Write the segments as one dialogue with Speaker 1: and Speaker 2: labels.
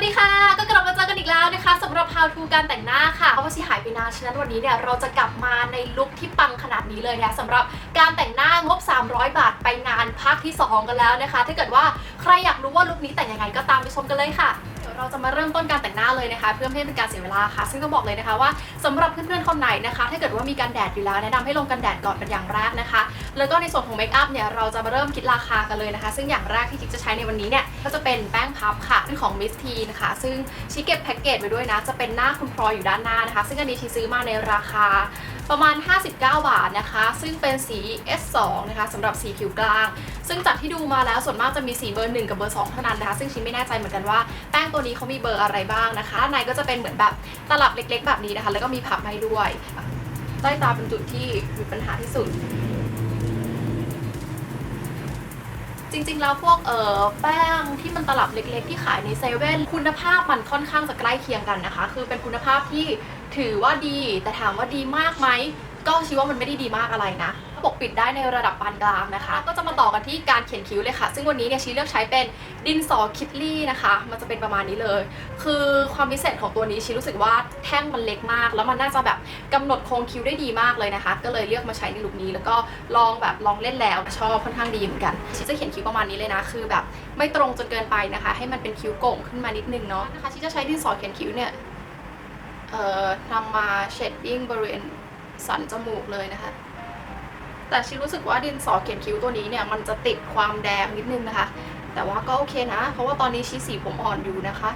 Speaker 1: วัสดีค่ะ ก็กลับมาเจอกันอีกแล้วนะคะสำหรับ How to การแต่งหน้าค่ะเพราะว่าชีหายไปนานฉะนั้นวันนี้เนี่ยเราจะกลับมาในลุคที่ปังขนาดนี้เลยนะคะสำหรับการแต่งหน้างบ 300 บาทไปงานภาคที่ 2 กันแล้วนะคะ ถ้าเกิดว่าใครอยากรู้ว่าลุคนี้แต่งยังไงก็ตามไปชมกันเลยค่ะ เราจะมาเริ่มต้นการแต่งหน้าเลยนะคะ เพื่อไม่ให้เป็นการเสียเวลาค่ะ ซึ่งต้องบอกเลยนะคะว่าสำหรับเพื่อนๆคนไหนนะคะ ถ้าเกิดว่ามีการแดดอยู่แล้วแนะนำให้ลงกันแดดก่อนเป็นอย่างแรกนะคะ แล้วก็ในส่วนของเมคอัพเนี่ยเราจะมาเริ่มคิดราคากันเลยนะคะ ซึ่งอย่างแรกที่จิ๊กจะใช้ในวันนี้เนี่ยก็จะเป็นแป้งพับค่ะเป็นของ Miss T นะคะ ซึ่งชิเก็บแพ็กเกจไว้ด้วยนะ จะเป็นหน้าคุณพลอยอยู่ด้านหน้านะคะ ซึ่งอันนี้ชีซื้อมาในราคา ประมาณ 59 บาทนะคะ ซึ่งเป็นสี S2 นะคะสำหรับสีผิวกลาง ซึ่งจากที่ดูมาแล้วส่วนมากจะมีสีเบอร์ 1 กับเบอร์ 2 เท่านั้นนะคะ ซึ่งชิไม่แน่ใจเหมือนกันว่าแป้งตัวนี้เขามีเบอร์อะไรบ้างนะคะด้านในก็จะเป็นเหมือนแบบตลับเล็ก ๆ แบบนี้นะคะ แล้วก็มีพับให้ด้วยใต้ตาเป็นจุดที่มีปัญหาที่สุด จริงๆ แล้วพวกเอ่อแป้งที่มันตลับเล็ก ๆ ที่ขายในเซเว่นคุณภาพมันค่อนข้างจะใกล้เคียงกันนะคะ คือเป็นคุณภาพที่ถือว่าดี แต่ถามว่าดีมากไหมก็ชี้ว่ามันไม่ได้ดีมากอะไรนะ ปกปิดได้ในระดับปานกลางนะคะ ก็จะมาต่อกันที่การเขียนคิ้วเลยค่ะ ซึ่งวันนี้เนี่ยชีเลือกใช้เป็นดินสอคิดลี่นะคะ มันจะเป็นประมาณนี้เลย คือความพิเศษของตัวนี้ชีรู้สึกว่าแท่งมันเล็กมาก แล้วมันน่าจะแบบกำหนดโครงคิ้วได้ดีมากเลยนะคะ ก็เลยเลือกมาใช้ในลุคนี้ แล้วก็ลองแบบลองเล่นแล้วชอบค่อนข้างดีเหมือนกันชีจะเขียนคิ้วประมาณนี้เลยนะ คือแบบไม่ตรงจนเกินไปนะคะ ให้มันเป็นคิ้วโก่งขึ้นมานิดนึงเนาะนะคะชีจะใช้ดินสอเขียนคิ้วเนี่ยเอ่อนำมาเชดดิ้งบริเวณสันจมูกเลยนะคะ แต่ชีรู้สึกว่าดินสอเขียนคิ้วตัวนี้เนี่ยมันจะติดความแดงนิดนึงนะคะ แต่ว่าก็โอเคนะ เพราะว่าตอนนี้ชีสีผมอ่อนอยู่นะคะ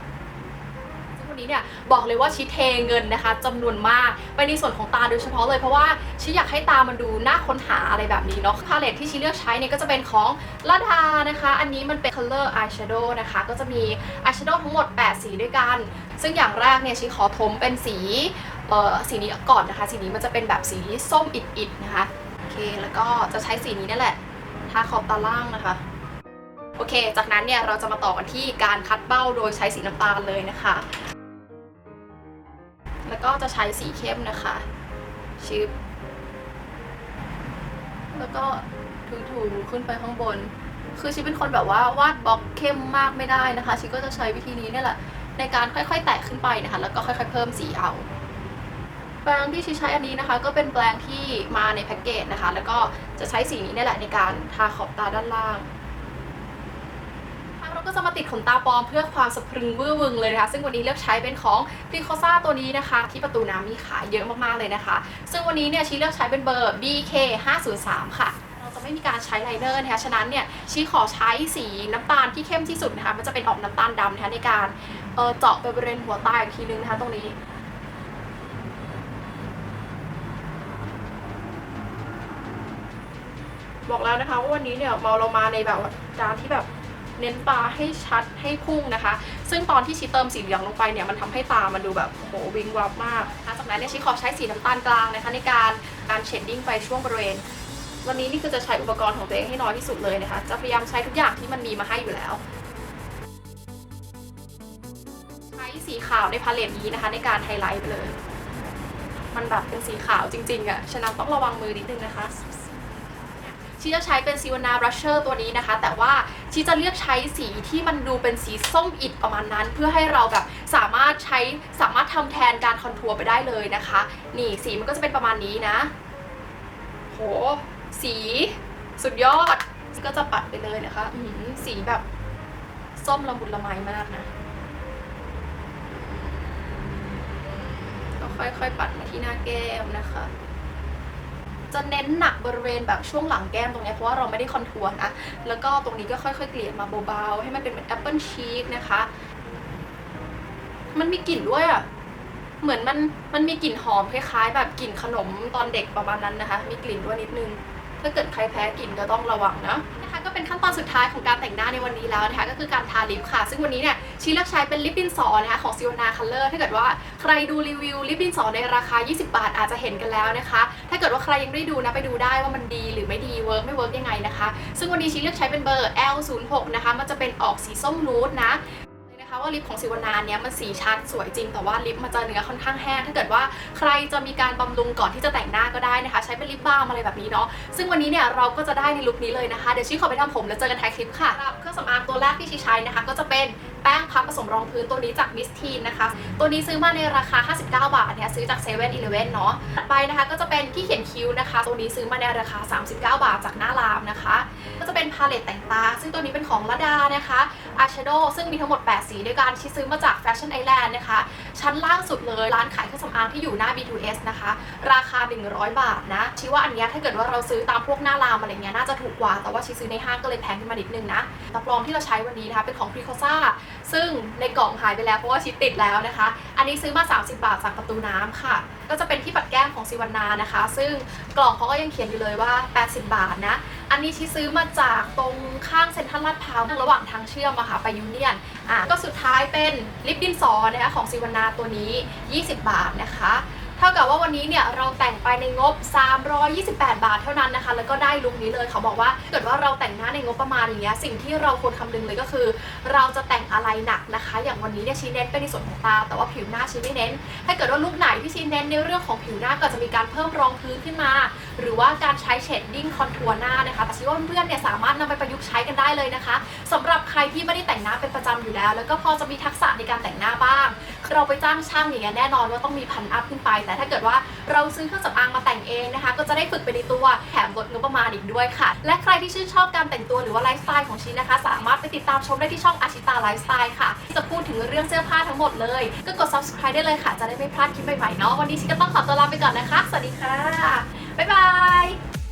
Speaker 1: ซึ่งวันนี้เนี่ยบอกเลยว่าชีเทเงินนะคะจำนวนมากไปในส่วนของตาโดยเฉพาะเลยเพราะว่าชีอยากให้ตามันดูน่าค้นหาอะไรแบบนี้เนาะพาเลตที่ชีเลือกใช้เนี่ยก็จะเป็นของลาดานะคะ อันนี้มันเป็น color eyeshadow นะคะ ก็จะมี eyeshadow ทั้งหมด 8 สีด้วยกัน ซึ่งอย่างแรกเนี่ยชีขอทมเป็นสีเอ่อสีนี้ก่อนนะคะ สีนี้มันจะเป็นแบบสีส้มอิดๆนะคะ อเค แล้วก็จะใช้สีนี้นั่นแหละ ทาขอบตาล่างนะคะ โอเค จากนั้นเนี่ยเราจะมาต่อกันที่การคัดเบ้าโดยใช้สีน้ำตาลเลยนะคะ แล้วก็จะใช้สีเข้มนะคะ ชิป แล้วก็ถูๆขึ้นไปข้างบน คือชิปเป็นคนแบบว่าวาดบล็อกเข้มมากไม่ได้นะคะ ชิปก็จะใช้วิธีนี้เนี่ยแหละ ในการค่อยๆ แตะขึ้นไปนะคะ แล้วก็ค่อย ๆ เพิ่มสีเอา แปรงที่ชิใช้อันนี้นะคะ ก็เป็นแปรงที่มาในแพ็กเกจนะคะ แล้วก็จะใช้สีนี้นี่แหละในการทาขอบตาด้านล่างเราก็จะมาติดขนตาปลอมเพื่อความสะพรึงวื้อวึงเลยนะคะ ซึ่งวันนี้เลือกใช้เป็นของพิโคซ่าตัวนี้นะคะ ที่ประตูน้ำมีขายเยอะมากๆเลยนะคะ ซึ่งวันนี้เนี่ยชีเลือกใช้เป็นเบอร์ BK 503ค่ะ เราจะไม่มีการใช้ไลเนอร์นะคะ ฉะนั้นเนี่ยชีขอใช้สีน้ำตาลที่เข้มที่สุดนะคะ มันจะเป็นออกน้ำตาลดำนะคะในการเอ่อเจาะไปบริเวณหัวตาอีกทีนึงนะคะตรงนี้ บอกแล้วนะคะว่าวันนี้เนี่ยเราเรามาในแบบการที่แบบเน้นตาให้ชัดให้พุ่งนะคะ ซึ่งตอนที่ชีเติมสีเหลืองลงไปเนี่ยมันทำให้ตามันดูแบบโหวิงวับมากนะคะจากนั้นเนี่ยชีขอใช้สีน้ำตาลกลางนะคะในการการเชดดิ้งไปช่วงบริเวณ วันนี้นี่คือจะใช้อุปกรณ์ของตัวเองให้น้อยที่สุดเลยนะคะ จะพยายามใช้ทุกอย่างที่มันมีมาให้อยู่แล้ว ใช้สีขาวในพาเลตนี้นะคะ ในการไฮไลท์ไปเลย มันแบบเป็นสีขาวจริงๆอะฉะนั้นต้องระวังมือนิดนึงนะคะ ชีจะใช้เป็นซีวานาบรัชเชอร์ตัวนี้นะคะ แต่ว่าชีจะเลือกใช้สีที่มันดูเป็นสีส้มอิดประมาณนั้น เพื่อให้เราแบบสามารถใช้สามารถทำแทนการคอนทัวร์ไปได้เลยนะคะ นี่สีมันก็จะเป็นประมาณนี้นะ โห สีสุดยอดก็จะปัดไปเลยนะคะอืสีแบบส้มละมุนละไมมากนะก็ค่อยๆปัดมาที่หน้าแก้มนะคะ จะเน้นหนักบริเวณแบบช่วงหลังแก้มตรงนี้เพราะว่าเราไม่ได้คอนทัวร์นะ แล้วก็ตรงนี้ก็ค่อยๆเกลี่ยมาเบาๆ ให้มันเป็นเหมือนแอปเปิลชีสนะคะ มันมีกลิ่นด้วยอะเหมือนมันมันมีกลิ่นหอมคล้ายๆ แบบกลิ่นขนมตอนเด็กประมาณนั้นนะคะ มีกลิ่นด้วยนิดนึง ถ้าเกิดใครแพ้กลิ่นก็ต้องระวังนะ ก็เป็นขั้นตอนสุดท้ายของการแต่งหน้าในวันนี้แล้วนะคะก็คือการทาลิปค่ะ ซึ่งวันนี้เนี่ยชีเลือกใช้เป็นลิปดินสอนะคะของซิวนาคัลเลอร์ถ้าเกิดว่าใครดูรีวิวลิปดินสอในราคา 20 บาทอาจจะเห็นกันแล้วนะคะ ถ้าเกิดว่าใครยังไม่ได้ดูนะไปดูได้ว่ามันดีหรือไม่ดีเวิร์กไม่เวิร์กยังไงนะคะ ซึ่งวันนี้ชีเลือกใช้เป็นเบอร์ L06 นะคะมันจะเป็นออกสีส้มนูดนะเลยนะคะว่าลิปของสิวนาเนี้ยมันสีชัดสวยจริงแต่ว่าลิปมันจะเนื้อค่อนข้างแห้งถ้าเกิดว่า ใครจะมีการบำรุงก่อนที่จะแต่งหน้าก็ได้นะคะ ใช้เป็นลิปบาล์มอะไรแบบนี้เนาะซึ่งวันนี้เนี่ยเราก็จะได้ในลุคนี้เลยนะคะเดี๋ยวชี้ขอไปทำผมแล้วเจอกันท้ายคลิปค่ะสำหรับเครื่องสำอางตัวแรกที่ชี้ใช้นะคะ ก็จะเป็น แป้งพับผสมรองพื้นตัวนี้จากมิสทีนนะคะ ตัวนี้ซื้อมาในราคา 59 บาทเนี่ยซื้อจาก7 e เ e ่ e อเนาะถัดไปนะคะก็จะเป็นที่เขียนคิ้วนะคะ ตัวนี้ซื้อมาในราคา 39 บาทจากหน้ารามนะคะ ก็จะเป็นพาเลตแต่งตา ซึ่งตัวนี้เป็นของละดานะคะอายแชโดว์ซึ่งมีทั้งหมด 8 สีด้วยกันที่ซื้อมาจาก Fashion Island นะคะ ชั้นล่างสุดเลยร้านขายเครื่องสำอางที่อยู่หน้า B2S นะคะ ราคา 100 บาทนะชี้ว่าอันเนี้ยถ้าเกิดว่าเราซื้อตามพวกหน้ารามอะไรเงี้ยน่าจะถูกกว่าแต่ว่าชี้ซื้อในห้างก็เลยแพงขึ้นมานิดนึงนะตะปลอมที่เราใช้วันนี้นะคะเป็นของ p r e c o s a ซึ่งในกล่องหายไปแล้วเพราะว่าชิดติดแล้วนะคะ อันนี้ซื้อมา 30 บาทจากประตูน้ำค่ะ ก็จะเป็นที่ปัดแก้มของซิวันนานะคะ ซึ่งกล่องเขาก็ยังเขียนอยู่เลยว่า 80 บาทนะ อันนี้ชิซื้อมาจากตรงข้างเซ็นทรัลลาดพร้าวระหว่างทางเชื่อมอะค่ะไปยูเนียนอะก็สุดท้ายเป็นลิปดินสอนะคะของซิวันนาตัวนี้ 20 บาทนะคะ เท่ากับว่าวันนี้เนี่ยเราแต่งไปในงบ 328 บาทเท่านั้นนะคะ แล้วก็ได้ลุคนี้เลยเขาบอกว่าเกิดว่าเราแต่งหน้าในงบประมาณอย่างเงี้ยสิ่งที่เราควรคำนึงเลยก็คือ เราจะแต่งอะไรหนักนะคะ อย่างวันนี้เนี่ยชี้เน้นไปในส่วนของตา แต่ว่าผิวหน้าชี้ไม่เน้น ถ้าเกิดว่าลุคไหนที่ชี้เน้นในเรื่องของผิวหน้าก็จะมีการเพิ่มรองพื้นขึ้นมา หรือว่าการใช้เชดดิ้งคอนทัวร์หน้านะคะแต่ชี้ว่าเพื่อนเนี่ยสามารถนำไปประยุกต์ใช้กันได้เลยนะคะสำหรับใครที่ไม่ได้แต่งหน้าเป็นประจำอยู่แล้ว แล้วก็พอจะมีทักษะในการแต่งหน้าบ้าง เราไปจ้างช่างอย่างเงี้ยแน่นอนว่าต้องมีพันอัพขึ้นไป แต่ถ้าเกิดว่าเราซื้อเครื่องสำอางมาแต่งเองนะคะ ก็จะได้ฝึกไปในตัวแถมลดงบประมาณอีกด้วยค่ะ และใครที่ชื่นชอบการแต่งตัวหรือว่าไลฟ์สไตล์ของชีนะคะ สามารถไปติดตามชมได้ที่ช่องอาชิตาไลฟ์สไตล์ค่ะที่จะพูดถึงเรื่องเสื้อผ้าทั้งหมดเลย ก็กด subscribe ได้เลยค่ะ จะได้ไม่พลาดคลิปใหม่ๆเนาะวันนี้ชีก็ต้องขอตัวลาไปก่อนนะคะ สวัสดีค่ะบ๊ายบาย